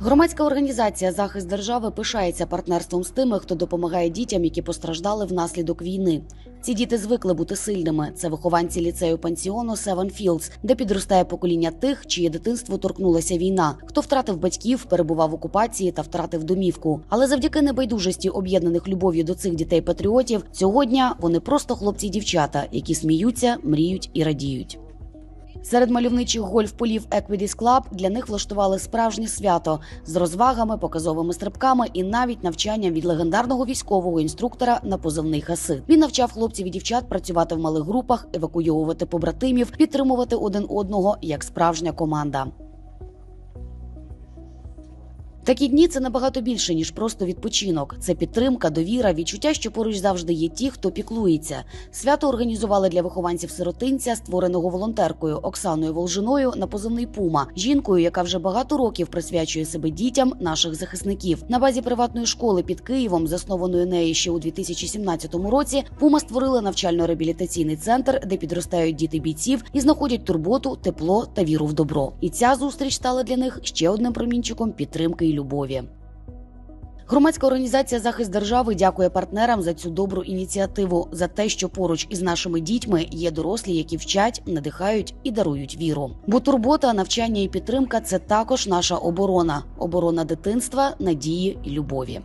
Громадська організація Захист держави пишається партнерством з тими, хто допомагає дітям, які постраждали внаслідок війни. Ці діти звикли бути сильними. Це вихованці ліцею пансіону Seven Fields, де підростає покоління тих, чиє дитинство торкнулася війна, хто втратив батьків, перебував в окупації та втратив домівку. Але завдяки небайдужості об'єднаних любов'ю до цих дітей патріотів, цього дня вони просто хлопці й дівчата, які сміються, мріють і радіють. Серед мальовничих гольф-полів Equities Club для них влаштували справжнє свято з розвагами, показовими стрибками і навіть навчанням від легендарного військового інструктора на позивний Хасид. Він навчав хлопців і дівчат працювати в малих групах, евакуйовувати побратимів, підтримувати один одного як справжня команда. Такі дні це набагато більше ніж просто відпочинок. Це підтримка, довіра, відчуття, що поруч завжди є ті, хто піклується. Свято організували для вихованців сиротинця, створеного волонтеркою Оксаною Волжиною на позивний Пума, жінкою, яка вже багато років присвячує себе дітям наших захисників. На базі приватної школи під Києвом, заснованої нею ще у 2017 році, Пума створила навчально-реабілітаційний центр, де підростають діти бійців і знаходять турботу, тепло та віру в добро. І ця зустріч стала для них ще одним промінчиком підтримки і любові. Громадська організація Захист держави дякує партнерам за цю добру ініціативу, за те, що поруч із нашими дітьми є дорослі, які вчать, надихають і дарують віру. Бо турбота, навчання і підтримка це також наша оборона, оборона дитинства, надії і любові.